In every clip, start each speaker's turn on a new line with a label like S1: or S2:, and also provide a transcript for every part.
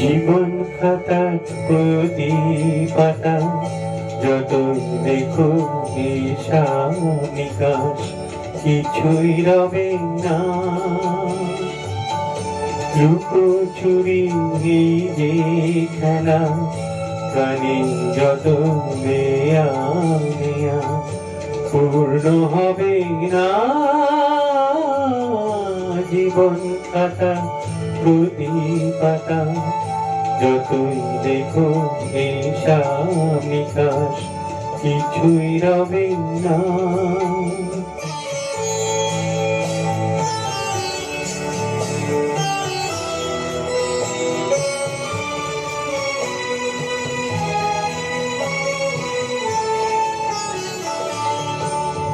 S1: জীবন খাতার প্রতি পাতা যত দেখো হিসাব নিকাশ কিছুই রবে না। লুকোচুরি এই যে খেলা প্রাণী যত নেয়া, পূর্ণ হবে না। জীবন খাতা প্রতি পাতা যতই দেখো নিকাশ কিছুই রবে না।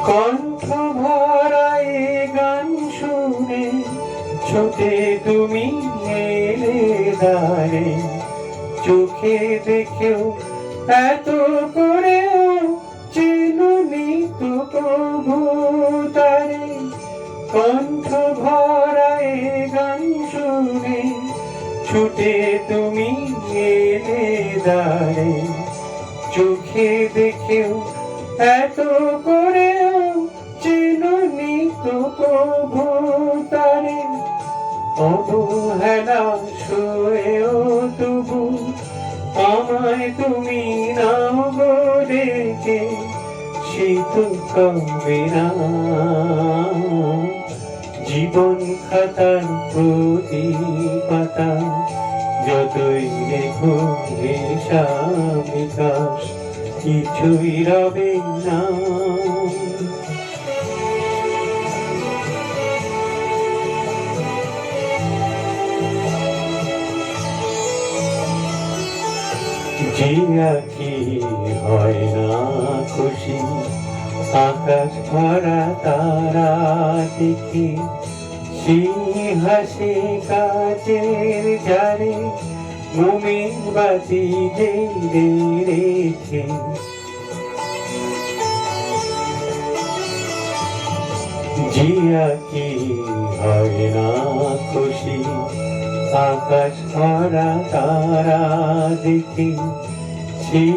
S1: কণ্ঠ ছোটে তুমি এলে দাঁড়ে চোখে দেখেও এত করেও চিনুনি তো প্রভু তারে। কণ্ঠ ভরায় গান শুনে ছুটে তুমি এলে দাঁড়ে চোখে দেখেও এত করেও অবহেলা শুয়েও তবু। আমায় তুমি নাও গো ডেকে, শীত কবে না। জীবন খাতার প্রতি পাতা যতই দেখো হিসাব বিকাশ, কিছুই রবে না। জিয়া কি হয় না খুশি। আকাশ ভরা তারা দেখে হাসি কাজের জারে মুমিন বাতি জেলে জিয়া কি হয় না খুশি? আকাশ ভরা তারা দেখি সেই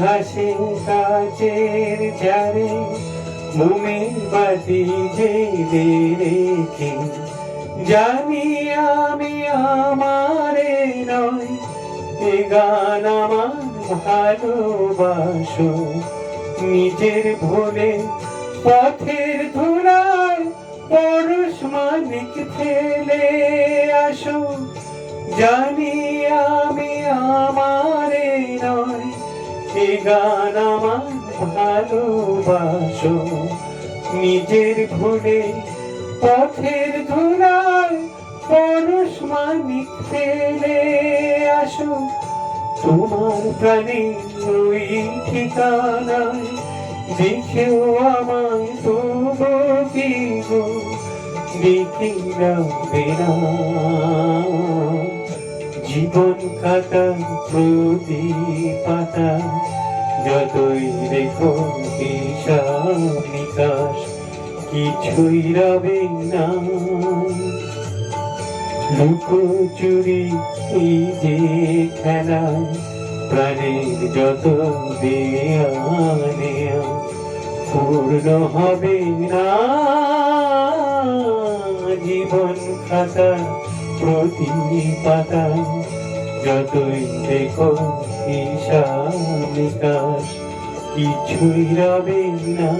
S1: হাসি কাজের যারে মুমে বাতি জেলে রেখে জানি আমি আমারে নয়, এ গান আমার ভালোবাসো। নিজের ভুলে পথের ধুলায় পরশ মানিক ফেলে আসো। জানি আমি আমারে নয় এ ভালোবাসো। নিজের ভুলে পথের ধুলায় পরশ মানিক ফেলে আসো। তোমার প্রাণে ওই ঠিকানায় দেখেও আমায় তবু কি গো দেখি না। জীবন কাটা প্রতি পাতা যতই দেখো নিকাশ, কিছুই রবে না। লুকোচুরি এই যে খেলা, প্রাণের যত দেয়া পূর্ণ হবে না। জীবন খাতা প্রতি পাতা যতই দেখো হিসাব কিছুই রবে না।